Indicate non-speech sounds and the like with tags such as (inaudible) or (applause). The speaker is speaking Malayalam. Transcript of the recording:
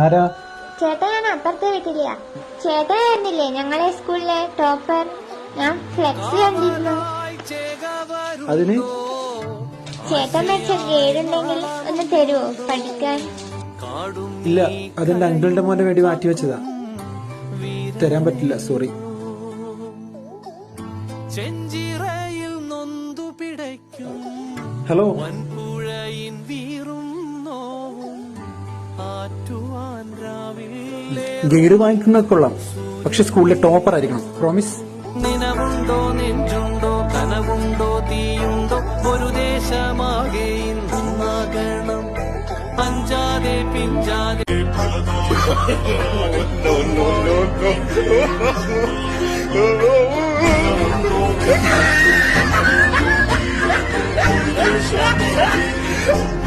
ആരാ? ചേട്ടാ അപ്പുറത്തെ വീട്ടിലെയാ. ചേട്ടനായിരുന്നില്ലേ ഞങ്ങളെ സ്കൂളിലെ ടോപ്പർ? ഞാൻ ഫ്ലെക്സ് കണ്ടിരുന്നു. അതിന്? ചേട്ടൻ വെച്ച ഗേഡുണ്ടെങ്കിൽ ഒന്ന് തരുവോ പഠിക്കാൻ? ഇല്ല അതെന്റെ അങ്കിളിന്റെ മോനെ വേണ്ടി മാറ്റി വെച്ചതാ. തരാൻ പറ്റില്ല സോറി ചെഞ്ചിറയിൽ നൊന്തു പിടയ്ക്കും. ഹലോ? ഗൈഡ് വാങ്ങിക്കുന്നത് കൊള്ളാം. പക്ഷെ സ്കൂളിലെ ടോപ്പർ ആയിരിക്കണം. പ്രോമിസ് നിലവുണ്ടോ നെഞ്ചുണ്ടോ കനവുണ്ടോ തീയുണ്ടോ? ഒരു ദേശമാകെ ഇന്നാകണം അഞ്ചാതെ പിഞ്ചാതെ no. (laughs) (laughs)